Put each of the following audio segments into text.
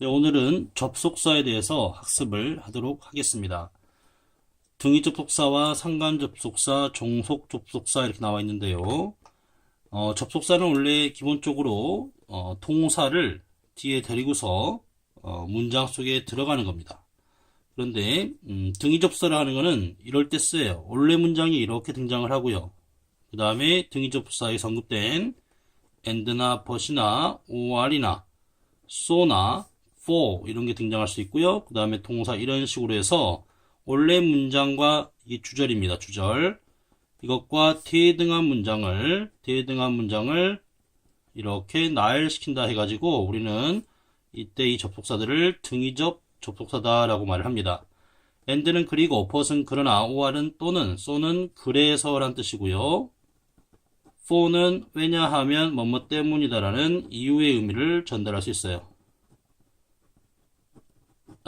네, 오늘은 접속사에 대해서 학습을 하도록 하겠습니다. 등위 접속사와 상관 접속사, 종속 접속사 이렇게 나와 있는데요. 어, 접속사는 원래 기본적으로 어, 동사를 뒤에 데리고서 어, 문장 속에 들어가는 겁니다. 그런데 음, 등위 접속사를 하는 것은 이럴 때 쓰여요. 원래 문장이 이렇게 등장을 하고요. 그 다음에 등위 접속사에 언급된 and나 but이나 or이나 so나 for 이런 게 등장할 수 있고요. 그 다음에 동사 이런 식으로 해서 원래 문장과 이게 주절입니다. 주절. 이것과 대등한 문장을 대등한 문장을 이렇게 나열시킨다 해가지고 우리는 이때 이 접속사들을 등위접 접속사다라고 말을 합니다. and는 그리고 but은 그러나 or은 또는 so는 그래서란 뜻이고요. for는 왜냐하면 뭐뭐 때문이다라는 이유의 의미를 전달할 수 있어요.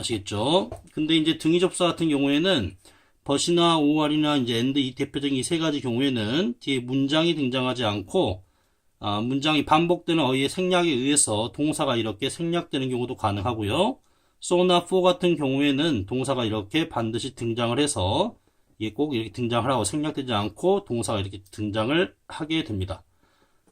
아시겠죠? 근데 이제 등위 접사 같은 경우에는 but이나 or이나 이제 and 이 대표적인 이 세 가지 경우에는 뒤에 문장이 등장하지 않고 아, 문장이 반복되는 어휘의 생략에 의해서 동사가 이렇게 생략되는 경우도 가능하고요. so나 for 같은 경우에는 동사가 이렇게 반드시 등장을 해서 이게 꼭 이렇게 등장을 하고 생략되지 않고 동사가 이렇게 등장을 하게 됩니다.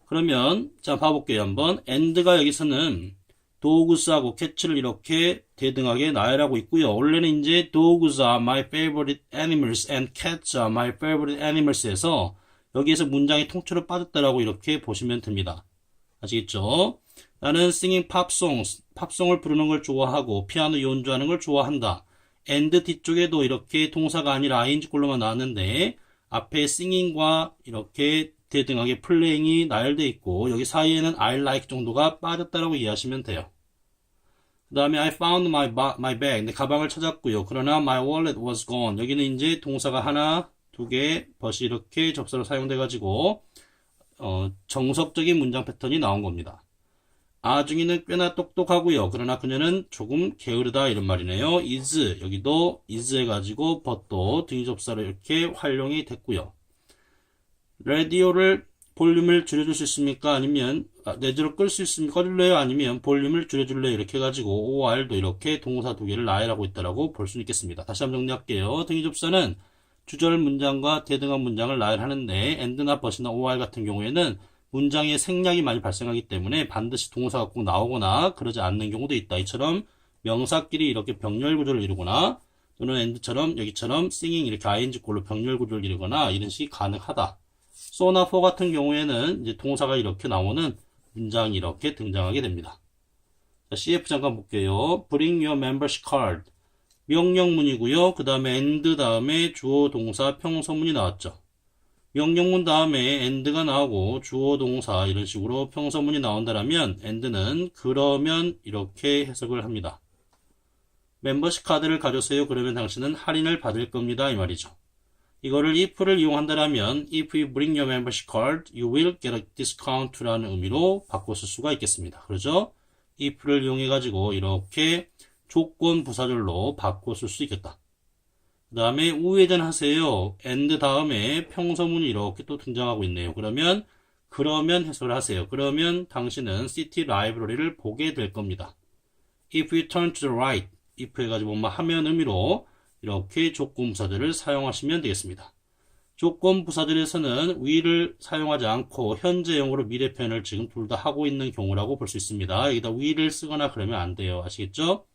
그러면 자 봐볼게요 한번 and가 여기서는 dogs하고 cat를 이렇게 대등하게 나열하고 있고요. 원래는 이제 dogs are my favorite animals and cats are my favorite animals에서 여기에서 문장이 통째로 빠졌다라고 이렇게 보시면 됩니다. 아시겠죠? 나는 singing pop songs, 팝송을 부르는 걸 좋아하고 피아노 연주하는 걸 좋아한다. and 뒤쪽에도 이렇게 동사가 아니라 ing꼴로만 나왔는데 앞에 singing과 이렇게 대등하게 playing이 나열되어 있고 여기 사이에는 I like 정도가 빠졌다라고 이해하시면 돼요. 그 다음에 I found my, my bag. 내 가방을 찾았고요. 그러나 my wallet was gone. 여기는 이제 동사가 하나, 두 개, 벗이 이렇게 접사로 사용돼가지고 어, 정석적인 문장 패턴이 나온 겁니다. 아중이는 꽤나 똑똑하고요. 그러나 그녀는 조금 게으르다 이런 말이네요. is 여기도 is 해가지고 but도 등위 접사로 이렇게 활용이 됐고요. 라디오를 볼륨을 줄여줄 수 있습니까? 아니면 아, 레디오를 끌수 있습니까? 꺼줄래요? 아니면 볼륨을 줄여줄래요? 이렇게 해가지고 OR도 이렇게 동사 두 개를 나열하고 있다라고 볼 수 있겠습니다. 다시 한번 정리할게요. 등위 접사는 주절 문장과 대등한 문장을 나열하는데 and나 but이나 or 같은 경우에는 문장에 생략이 많이 발생하기 때문에 반드시 동사가 꼭 나오거나 그러지 않는 경우도 있다. 이처럼 명사끼리 이렇게 병렬 구조를 이루거나 또는 and처럼 여기처럼 singing 이렇게 ing꼴로 병렬 구조를 이루거나 이런 식이 가능하다. So나 for 같은 경우에는 이제 동사가 이렇게 나오는 문장이 이렇게 등장하게 됩니다. 자, CF 잠깐 볼게요. Bring your membership card. 명령문이고요. 그 다음에 and 다음에 주어 동사 평서문이 나왔죠. 명령문 다음에 and가 나오고 주어 동사 이런 식으로 평서문이 나온다라면 and는 그러면 이렇게 해석을 합니다. 멤버십 카드를 가져세요. 그러면 당신은 할인을 받을 겁니다. 이 말이죠. 이거를 if를 이용한다라면 if you bring your membership card, you will get a discount라는 의미로 바꿨을 수가 있겠습니다. 그러죠? if를 이용해 가지고 이렇게 조건 부사절로 바꿨을 수 있겠다. 그 다음에 우회전 하세요. and 다음에 평서문이 이렇게 또 등장하고 있네요. 그러면 그러면 해석을 하세요. 그러면 당신은 city library를 보게 될 겁니다. If you turn to the right, if 해가지고 뭐 하면 의미로 이렇게 조건 부사절을 사용하시면 되겠습니다. 조건 부사절에서는 will을 사용하지 않고 현재형으로 미래 표현을 지금 둘 다 하고 있는 경우라고 볼 수 있습니다. 여기다 will을 쓰거나 그러면 안 돼요. 아시겠죠?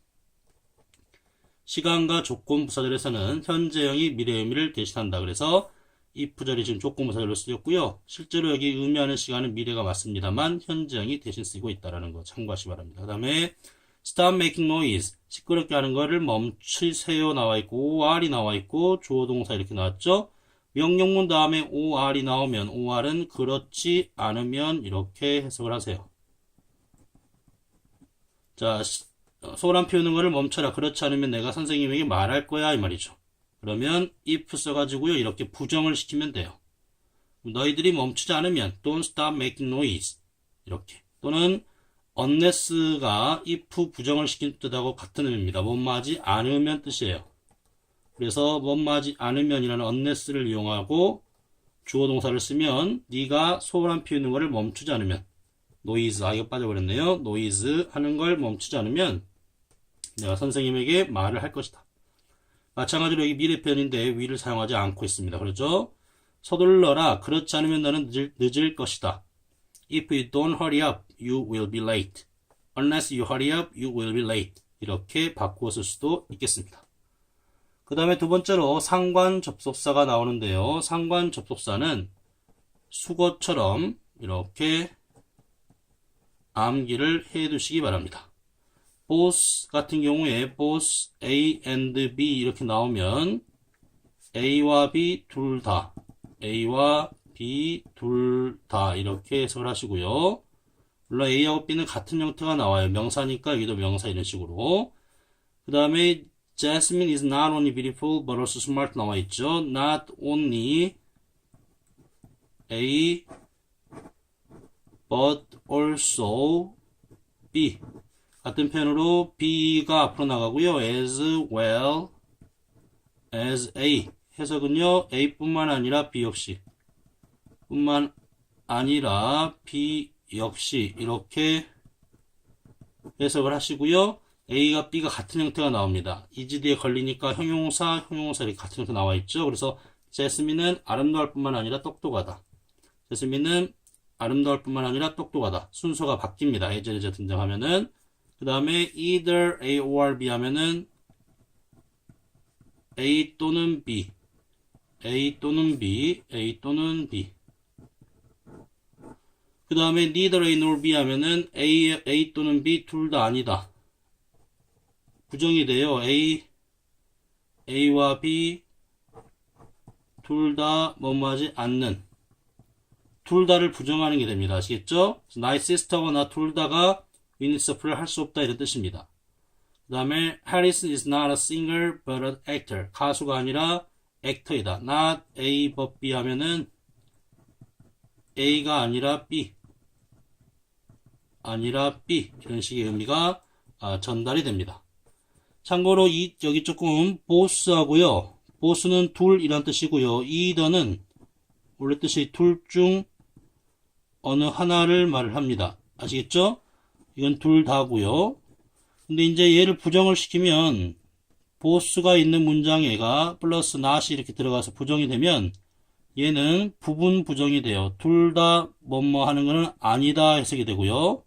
시간과 조건 부사절에서는 현재형이 미래 의미를 대신한다. 그래서 if절이 지금 조건 부사절로 쓰였고요. 실제로 여기 의미하는 시간은 미래가 맞습니다만 현재형이 대신 쓰이고 있다는 거 참고하시기 바랍니다. 그 다음에 stop making noise 시끄럽게 하는 거를 멈추세요 나와 있고 or이 나와 있고 주어 동사 이렇게 나왔죠. 명령문 다음에 or이 나오면 or은 그렇지 않으면 이렇게 해석을 하세요. 자, 소란 피우는 거를 멈춰라. 그렇지 않으면 내가 선생님에게 말할 거야. 이 말이죠. 그러면 if 써가지고요. 이렇게 부정을 시키면 돼요. 너희들이 멈추지 않으면 don't stop making noise. 이렇게. 또는 unless가 if 부정을 시킨 뜻하고 같은 의미입니다. 뭐뭐하지 않으면 뜻이에요. 그래서 뭐뭐하지 않으면이라는 unless를 이용하고 주어 동사를 쓰면 네가 소란 피우는 거를 멈추지 않으면 noise 아 이거 빠져버렸네요. noise 하는 걸 멈추지 않으면 내가 선생님에게 말을 할 것이다. 마찬가지로 여기 미래 표현인데 위를 사용하지 않고 있습니다. 그렇죠? 서둘러라. 그렇지 않으면 너는 늦을, 늦을 것이다. If you don't hurry up, you will be late. Unless you hurry up, you will be late. 이렇게 바꾸어 쓸 수도 있겠습니다. 그 다음에 두 번째로 상관 접속사가 나오는데요. 상관 접속사는 수거처럼 이렇게 암기를 해 두시기 바랍니다. both 같은 경우에 both A and B 이렇게 나오면 A와 B 둘 다, A와 B 둘 다 이렇게 해석을 하시고요. 물론 A하고 B는 같은 형태가 나와요. 명사니까 여기도 명사 이런 식으로. 그 다음에 Jasmine is not only beautiful but also smart 나와 있죠. Not only A but also B 같은 표현으로 B가 앞으로 나가고요. as well as A 해석은요. A뿐만 아니라 B 역시 뿐만 아니라 B 역시 이렇게 해석을 하시고요. A가 B가 같은 형태가 나옵니다. 이지 뒤에 걸리니까 형용사, 형용사 이렇게 같은 형태 나와 있죠. 그래서 제스민은 아름다울 뿐만 아니라 똑똑하다. 제스민은 아름다울 뿐만 아니라 똑똑하다. 순서가 바뀝니다. 예전에 등장하면은 그 다음에 either A or B 하면은 A 또는 B A 또는 B A 또는 B 그 다음에 neither A nor B 하면은 A, A 또는 B 둘 다 아니다. 부정이 돼요. A, A와 B 둘 다 뭐뭐하지 않는 둘 다를 부정하는 게 됩니다. 아시겠죠? 나의 시스터가 나둘 다가 위니서프를 할 수 없다 이런 뜻입니다. 그 다음에 Harrison is not a singer but an actor. 가수가 아니라 액터이다. not A but B 하면은 A가 아니라 B 아니라 B 이런 식의 의미가 아, 전달이 됩니다. 참고로 이 여기 조금 보스하고요. 보스는 둘이란 뜻이고요. 이더는 원래 뜻이 둘 중 어느 하나를 말을 합니다. 아시겠죠? 이건 둘 다고요. 근데 이제 얘를 부정을 시키면 보스가 있는 문장에가 플러스 not이 이렇게 들어가서 부정이 되면 얘는 부분 부정이 돼요. 둘 다 뭐뭐 하는 거는 아니다 해석이 되고요.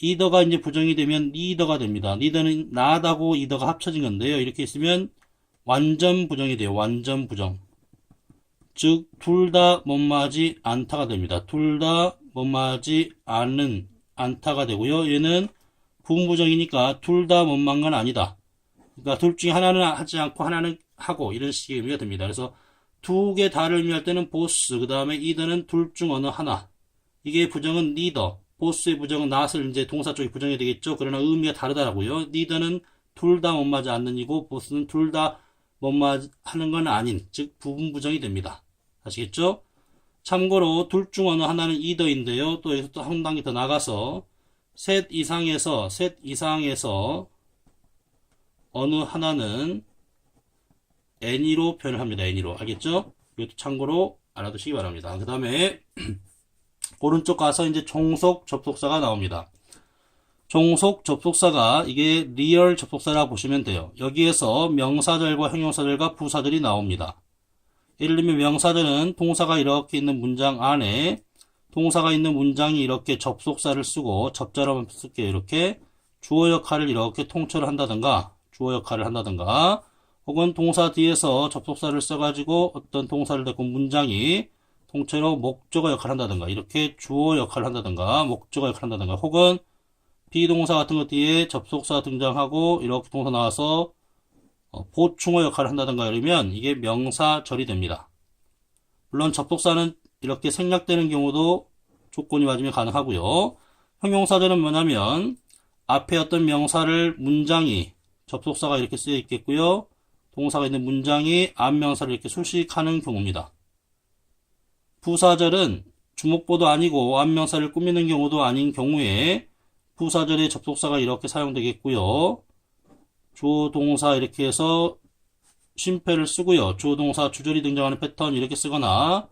이더가 이제 부정이 되면 니더가 됩니다. 니더는 나다고 이더가 합쳐진 건데요. 이렇게 있으면 완전 부정이 돼요. 완전 부정. 즉, 둘다 뭐뭐하지 않다가 됩니다. 둘다 뭐뭐하지 않는, 않다가 되고요. 얘는 부분 부정이니까 둘다 뭐뭐한 건 아니다. 그러니까 둘 중에 하나는 하지 않고 하나는 하고 이런 식의 의미가 됩니다. 그래서 두 개 다를 의미할 때는 보스, 그 다음에 이더는 둘 중 어느 하나. 이게 부정은 니더. 보스의 부정은 not을 이제 동사 쪽이 부정이 되겠죠. 그러나 의미가 다르다라고요. 니더는 둘 다 못맞지 않는 이고 보스는 둘 다 못 맞 하는 건 아닌 즉 부분 부정이 됩니다. 아시겠죠? 참고로 둘 중 어느 하나는 이더인데요. 또 여기서 또 한 단계 더 나가서 셋 이상에서 셋 이상에서 어느 하나는 any로 표현을 합니다. any로 알겠죠? 이것도 참고로 알아두시기 바랍니다. 그 다음에 오른쪽 가서 이제 종속 접속사가 나옵니다. 종속 접속사가 이게 리얼 접속사라 보시면 돼요. 여기에서 명사절과 형용사절과 부사절이 나옵니다. 예를 들면 명사절은 동사가 이렇게 있는 문장 안에 동사가 있는 문장이 이렇게 접속사를 쓰고 접자로만 쓸게요. 이렇게 주어 역할을 이렇게 통째로 한다든가 주어 역할을 한다든가 혹은 동사 뒤에서 접속사를 써가지고 어떤 동사를 대고 문장이 통째로 목적어 역할을 한다든가 이렇게 주어 역할을 한다든가 목적어 역할을 한다든가 혹은 비동사 같은 것 뒤에 접속사 등장하고 이렇게 동사 나와서 어, 보충어 역할을 한다든가 이러면 이게 명사절이 됩니다. 물론 접속사는 이렇게 생략되는 경우도 조건이 맞으면 가능하고요. 형용사절은 뭐냐면 앞에 어떤 명사를 문장이 접속사가 이렇게 쓰여 있겠고요. 동사가 있는 문장이 앞 명사를 이렇게 수식하는 경우입니다. 부사절은 주목보도 아니고 앞명사를 꾸미는 경우도 아닌 경우에 부사절의 접속사가 이렇게 사용되겠고요. 주어 동사 이렇게 해서 쉼표를 쓰고요. 주어 동사 주절이 등장하는 패턴 이렇게 쓰거나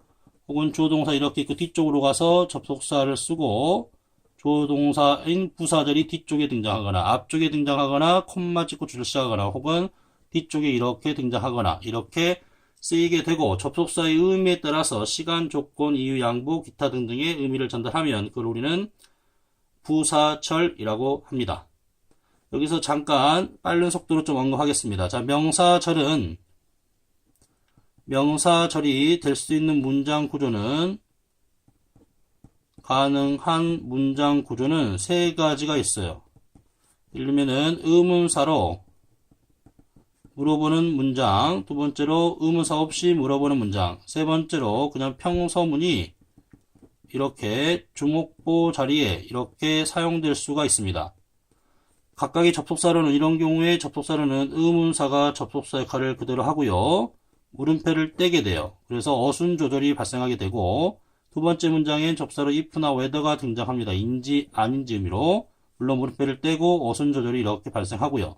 혹은 주어 동사 이렇게 있고 뒤쪽으로 가서 접속사를 쓰고 조동사인 부사절이 뒤쪽에 등장하거나 앞쪽에 등장하거나 콤마 찍고 줄을 시작하거나 혹은 뒤쪽에 이렇게 등장하거나 이렇게 쓰이게 되고 접속사의 의미에 따라서 시간, 조건, 이유, 양보, 기타 등등의 의미를 전달하면 그걸 우리는 부사절이라고 합니다. 여기서 잠깐 빠른 속도로 좀 언급하겠습니다. 자, 명사절은 명사절이 될 수 있는 문장 구조는 가능한 문장 구조는 세 가지가 있어요. 예를 들면은 의문사로 물어보는 문장, 두 번째로 의문사 없이 물어보는 문장, 세 번째로 그냥 평서문이 이렇게 주목보 자리에 이렇게 사용될 수가 있습니다. 각각의 접속사로는 이런 경우에 접속사로는 의문사가 접속사 역할을 그대로 하고요. 물음표를 떼게 돼요. 그래서 어순 조절이 발생하게 되고 두 번째 문장엔 접사로 if나 whether가 등장합니다. 인지 아닌지 의미로 물론 물음표를 떼고 어순 조절이 이렇게 발생하고요.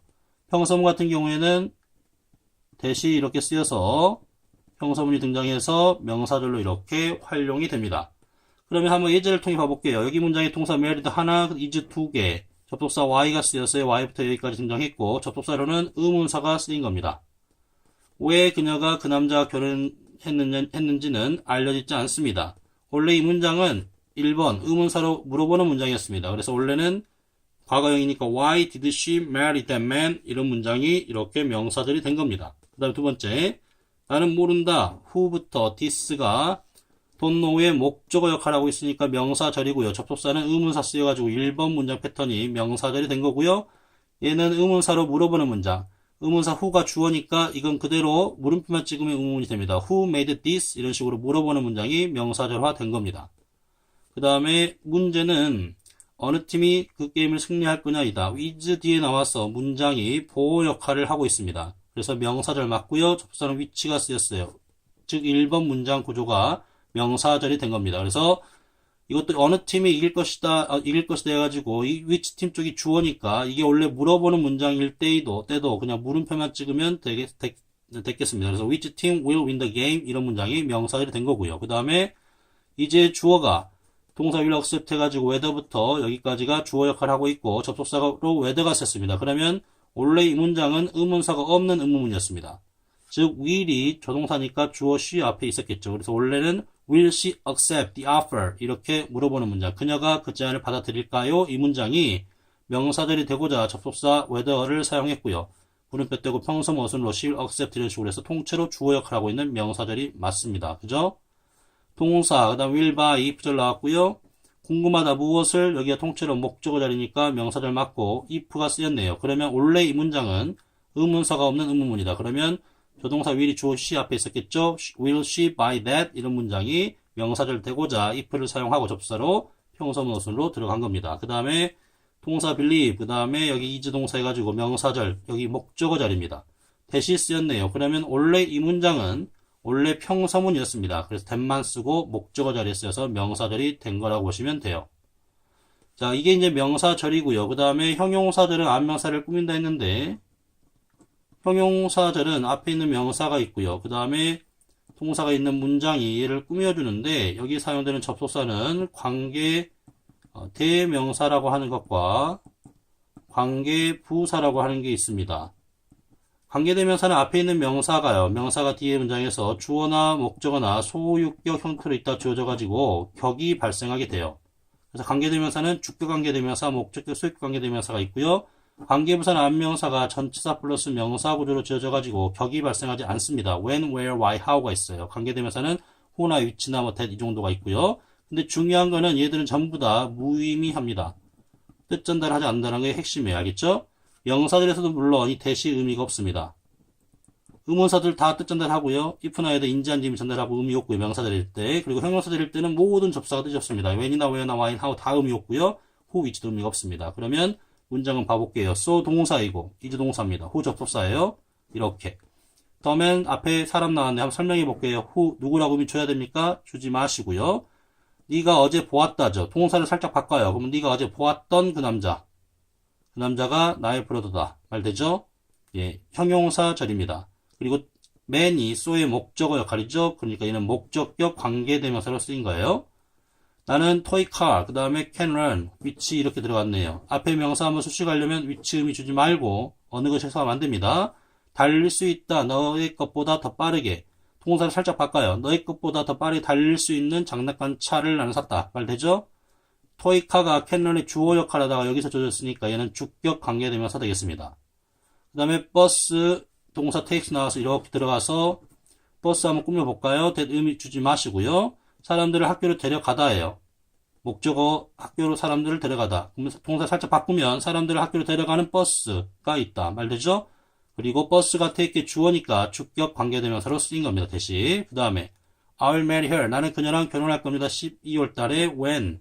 평서문 같은 경우에는 대시 이렇게 쓰여서 평서문이 등장해서 명사절로 이렇게 활용이 됩니다. 그러면 한번 예제를 통해 봐볼게요. 여기 문장에 동사 married 하나, is 두 개, 접속사 y가 쓰였어요. y부터 여기까지 등장했고 접속사로는 의문사가 쓰인 겁니다. 왜 그녀가 그 남자와 결혼했는지는 알려지지 않습니다. 원래 이 문장은 1번 의문사로 물어보는 문장이었습니다. 그래서 원래는 과거형이니까 why did she marry that man? 이런 문장이 이렇게 명사절이 된 겁니다. 그 다음 두 번째 나는 모른다 this가 don't know의 목적어 역할을 하고 있으니까 명사절이고요. 접속사는 의문사 쓰여가지고 1번 문장 패턴이 명사절이 된 거고요. 얘는 의문사로 물어보는 문장. 의문사 who가 주어니까 이건 그대로 물음표만 찍으면 의문이 됩니다. who made this? 이런 식으로 물어보는 문장이 명사절화 된 겁니다. 그 다음에 문제는 어느 팀이 그 게임을 승리할 거냐이다. with 뒤에 나와서 문장이 보호 역할을 하고 있습니다. 그래서 명사절 맞고요. 접사는 위치가 쓰였어요. 즉 1번 문장 구조가 명사절이 된 겁니다. 그래서 이것도 어느 팀이 이길 것이다, 어, 이길 것이다 해가지고 이 위치 팀 쪽이 주어니까 이게 원래 물어보는 문장일 때도 때도 그냥 물음표만 찍으면 되겠, 되, 됐겠습니다. 그래서 which team will win the game 이런 문장이 명사절이 된 거고요. 그 다음에 이제 주어가 동사 will accept 해가지고 whether부터 여기까지가 주어 역할을 하고 있고 접속사로 whether가 썼습니다. 그러면 원래 이 문장은 의문사가 없는 의문문이었습니다. 즉 will이 조동사니까 주어 she 앞에 있었겠죠. 그래서 원래는 will she accept the offer 이렇게 물어보는 문장. 그녀가 그 제안을 받아들일까요? 이 문장이 명사절이 되고자 접속사 whether를 사용했고요. 물음표 떼고 평소 she will accept 이런 식으로 해서 통째로 주어 역할을 하고 있는 명사절이 맞습니다. 그죠? 동사, 그 다음 will, by, if절 나왔고요. 궁금하다 무엇을 여기가 통째로 목적어 자리니까 명사절 맞고 if가 쓰였네요. 그러면 원래 이 문장은 의문사가 없는 의문문이다. 그러면 조동사 will이 주어 she 앞에 있었겠죠? will she buy that? 이런 문장이 명사절 되고자 if를 사용하고 접사로 평서문어순으로 들어간 겁니다. 그 다음에 동사 believe, 그 다음에 여기 is 동사 해가지고 명사절, 여기 목적어 자리입니다. 대시 쓰였네요. 그러면 원래 이 문장은 원래 평서문이었습니다. 그래서 that만 쓰고 목적어 자리에 쓰여서 명사절이 된 거라고 보시면 돼요. 자, 이게 이제 명사절이고요. 그 다음에 형용사절은 안명사를 꾸민다 했는데 형용사절은 앞에 있는 명사가 있고요. 그 다음에 동사가 있는 문장이 얘를 꾸며주는데 여기 사용되는 접속사는 관계 어, 대명사라고 하는 것과 관계 부사라고 하는 게 있습니다. 관계대명사는 앞에 있는 명사가요. 명사가 뒤에 문장에서 주어나 목적어나 소유격 형태로 있다 주어져 가지고 격이 발생하게 돼요. 그래서 관계대명사는 주격 관계대명사, 목적격 소유격 관계대명사가 있고요. 관계부사는 안명사가 전치사 플러스 명사 구조로 지어져 가지고 격이 발생하지 않습니다. when, where, why, how가 있어요. 관계대명사는 who나 위치나 뭐 that 이 정도가 있고요. 근데 중요한 거는 얘들은 전부 다 무의미합니다. 뜻 전달하지 않는다는 게 핵심이에요. 알겠죠? 명사들에서도 물론 이 대시 의미가 없습니다. 의문사들 다 뜻 전달하고요. if나 에도 인지한 짐이 전달하고 의미 없고요. 명사들일 때. 그리고 형용사들일 때는 모든 접사가 뜻이 없습니다. when이나 where나 why나 how 다 의미 없고요. who 위치도 의미가 없습니다. 그러면 문장은 봐볼게요. so 동사이고 is 동사입니다. who 접속사예요. 이렇게. 더맨 앞에 사람 나왔는데 한번 설명해 볼게요. who 누구라고 의미 줘야 됩니까? 주지 마시고요. 네가 어제 보았다죠. 동사를 살짝 바꿔요. 그러면 네가 어제 보았던 그 남자. 그 남자가 나의 브로더다. 말 되죠? 예, 형용사절입니다. 그리고 man이 so의 목적어 역할이죠. 그러니까 얘는 목적격 관계대명사로 쓰인 거예요. 나는 토이카, 그 다음에 can run, which 이렇게 들어갔네요. 앞에 명사 한번 수식하려면 which 의미 주지 말고 어느 것이 해석하면 안 됩니다. 달릴 수 있다. 너의 것보다 더 빠르게. 동사를 살짝 바꿔요. 너의 것보다 더 빠르게 달릴 수 있는 장난감 차를 나는 샀다. 말 되죠? 토이카가 캔런의 주어 역할을 하다가 여기서 조졌으니까 얘는 주격 관계대명사 되겠습니다. 그 다음에 버스 동사 takes 나와서 이렇게 들어가서 버스 한번 꾸며볼까요? that 의미 주지 마시고요. 사람들을 학교로 데려가다예요. 목적어 학교로 사람들을 데려가다. 동사 살짝 바꾸면 사람들을 학교로 데려가는 버스가 있다. 말 되죠? 그리고 버스가 take의 주어니까 주격 관계대명사로 쓰인 겁니다. 대신. 그 다음에 I'll marry her. 나는 그녀랑 결혼할 겁니다. 12월 달에 when.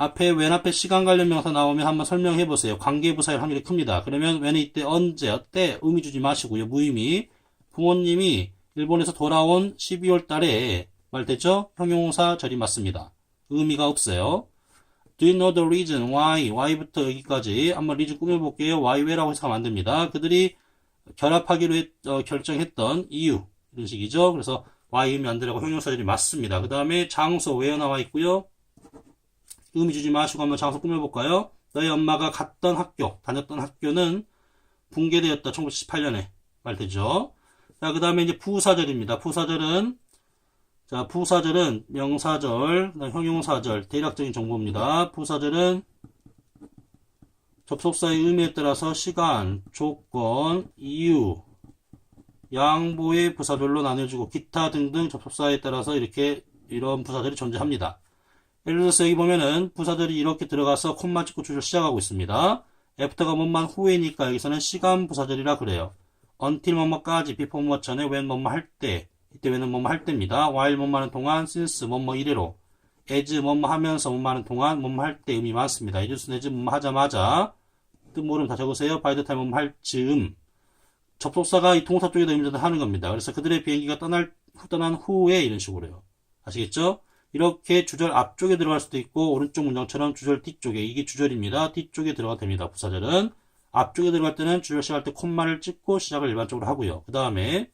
앞에 when 앞에 시간 관련 명사 나오면 한번 설명해 보세요. 관계부사일 확률이 큽니다. 그러면 when이 이때 언제, 어때 의미 주지 마시고요. 무의미. 부모님이 일본에서 돌아온 12월 달에 말 됐죠? 형용사 절이 맞습니다. 의미가 없어요. Do you know the reason why? why부터 여기까지 한번 리즈 꾸며볼게요. why, where라고 해석하면 안 됩니다. 그들이 결합하기로 했- 어, 결정했던 이유 이런 식이죠. 그래서 why 의미 안 되라고 형용사절이 맞습니다. 그 다음에 장소 where 나와 있고요. 의미 주지 마시고 한번 장소 꾸며볼까요? 너희 엄마가 갔던 학교, 다녔던 학교는 붕괴되었다. 1978년에 말 되죠. 자, 그 다음에 이제 부사절입니다. 부사절은 자, 부사절은 명사절, 형용사절, 대략적인 정보입니다. 부사절은 접속사의 의미에 따라서 시간, 조건, 이유, 양보의 부사절로 나눠주고 기타 등등 접속사에 따라서 이렇게 이런 부사절이 존재합니다. 예를 들어서 여기 보면은 부사절이 이렇게 들어가서 콤마 찍고 주절 시작하고 있습니다. 애프터가 뭐만 후에니까 여기서는 시간 부사절이라 그래요. until 뭐뭐까지, before 뭐뭐 전에, when 뭐뭐 할 때, 이때 when은 뭐뭐 할 때입니다. while 뭐뭐 하는 동안, since 뭐뭐 이래로, as 뭐뭐 하면서 뭐뭐 하는 동안, 뭐뭐 할 때 의미 많습니다. as, as 뭐뭐 하자마자, 뜻 모르면 다 적으세요. by the time 뭐뭐 할 즈음. 접속사가 이 동사 쪽에다 의미 전달하는 겁니다. 그래서 그들의 비행기가 떠날, 후 떠난 후에 이런 식으로요. 아시겠죠? 이렇게 주절 앞쪽에 들어갈 수도 있고 오른쪽 문장처럼 주절 뒤쪽에 이게 주절입니다. 뒤쪽에 들어가 됩니다. 부사절은 앞쪽에 들어갈 때는 주절 시작할 때 콤마를 찍고 시작을 일반적으로 하고요. 그 다음에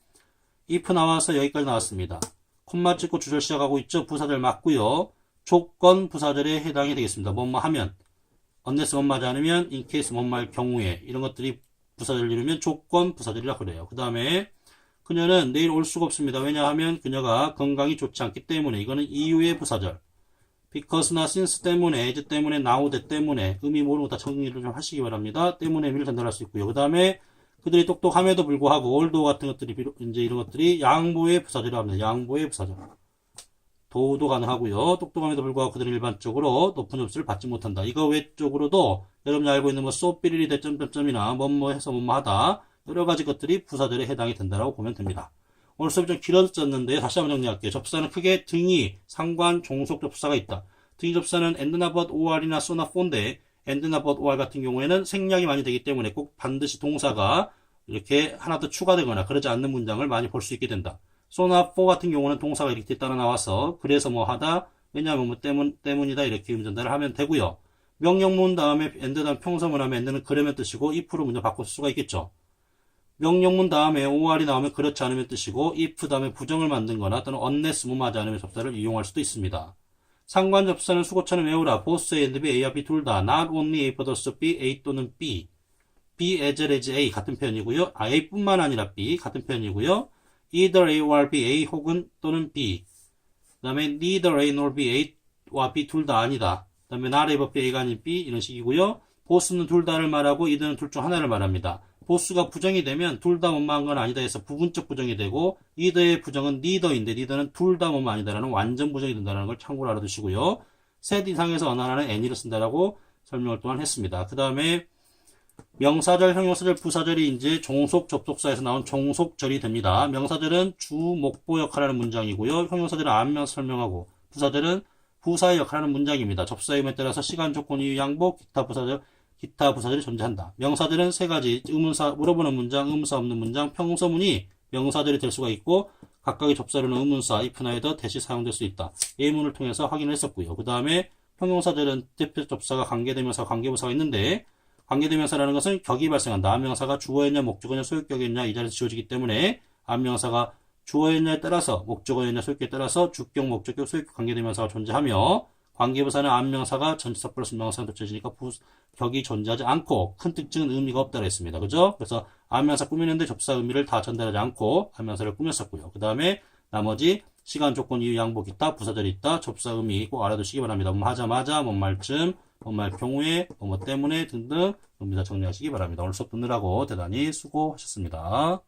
if 나와서 여기까지 나왔습니다. 콤마 찍고 주절 시작하고 있죠. 부사절 맞고요. 조건 부사절에 해당이 되겠습니다. 뭐뭐 하면 unless 뭐뭐 하지 않으면 in case 뭐뭐 할 경우에 이런 것들이 부사절 이루면 조건 부사절이라 그래요. 그 다음에 그녀는 내일 올 수가 없습니다. 왜냐하면 그녀가 건강이 좋지 않기 때문에 이거는 이유의 부사절. because나 since 때문에, as 때문에, that 때문에 의미 모르고 다 정리를 좀 하시기 바랍니다. 때문에 의미를 전달할 수 있고요. 그 다음에 그들이 똑똑함에도 불구하고 올도 같은 것들이 비록 이제 이런 것들이 양보의 부사절이라고 합니다. 양보의 부사절. 도도 가능하고요. 똑똑함에도 불구하고 그들은 일반적으로 높은 점수를 받지 못한다. 이거 외적으로도 여러분이 알고 있는 뭐 소삐리리 대점점점이나 뭐뭐 해서 뭐뭐 하다 여러 가지 것들이 부사절에 해당이 된다고 보면 됩니다. 오늘 수업이 좀 길어졌는데 다시 한번 정리할게요. 접사는 크게 등이, 상관, 종속 접사가 있다. 등이 접사는 엔드나 but or이나 so나 for인데 엔드나 but or 같은 경우에는 생략이 많이 되기 때문에 꼭 반드시 동사가 이렇게 하나 더 추가되거나 그러지 않는 문장을 많이 볼 수 있게 된다. so나 for 같은 경우는 동사가 이렇게 따라 나와서 그래서 뭐 하다 왜냐하면 뭐 때문 때문이다 이렇게 의미 전달을 하면 되고요. 명령문 다음에 엔드 다음 평서문 하면 엔드는 그러면 뜻이고 if로 문장 바꿀 수가 있겠죠. 명령문 다음에 or이 나오면 그렇지 않으면 뜻이고 if 다음에 부정을 만든 거나 또는 unless 뭐하지 않으면 접사를 이용할 수도 있습니다. 상관 접사는 수고처럼 외우라. both A and B, A와 B 둘 다 not only A but also B, A 또는 B. B as well as A 같은 표현이고요. 아, A뿐만 아니라 B 같은 표현이고요. either A or B, A 혹은 또는 B. 그 다음에 neither A nor B, A와 B 둘 다 아니다. 그 다음에 not A but B, A가 아닌 B 이런 식이고요. both는 둘 다를 말하고 either는 둘 중 하나를 말합니다. 보스가 부정이 되면 둘 다 뭐뭐한 건 아니다 해서 부분적 부정이 되고 이더의 부정은 니더인데 니더는 둘 다 뭐뭐 아니다라는 완전 부정이 된다는 걸 참고로 알아두시고요. 셋 이상에서 어느 하나는 any를 쓴다라고 설명을 또한 했습니다. 그 다음에 명사절, 형용사절, 부사절이 이제 종속 접속사에서 나온 종속절이 됩니다. 명사절은 주, 목보 역할하는 문장이고요. 형용사절은 안면 설명하고 부사절은 부사의 역할하는 문장입니다. 접사의 의미에 따라서 시간, 조건, 이유, 양보, 기타 부사절, 기타 부사절이 존재한다. 명사들은 세 가지 의문사 물어보는 문장, 의문사 없는 문장, 평서문이 명사들이 될 수가 있고 각각의 접사로는 의문사, if나 헤더 대시 사용될 수 있다. 예문을 통해서 확인을 했었고요. 그 다음에 형용사들은 대표 접사가 관계대명사, 관계부사가 있는데 관계대명사라는 것은 격이 발생한다. 안명사가 주어였냐, 목적어냐, 소유격이었냐 이 자리에서 지워지기 때문에 안명사가 주어였냐에 따라서 목적어였냐 소유격에 따라서 주격, 목적격, 소유격 관계대명사가 존재하며 관계부사는 안명사가 전치사 플러스 명사가 덧쳐지니까 부, 격이 존재하지 않고 큰 특징은 의미가 없다고 했습니다. 그죠? 그래서 안명사 꾸미는데 접사 의미를 다 전달하지 않고 안명사를 꾸몄었고요. 그 다음에 나머지 시간 조건 이유 양복 있다 부사절이 있다 접사 의미 꼭 알아두시기 바랍니다. 뭐 하자마자 뭔 말쯤 뭔말 경우에 뭐뭐 때문에 등등 의미 다 정리하시기 바랍니다. 오늘 수업 듣느라고 대단히 수고하셨습니다.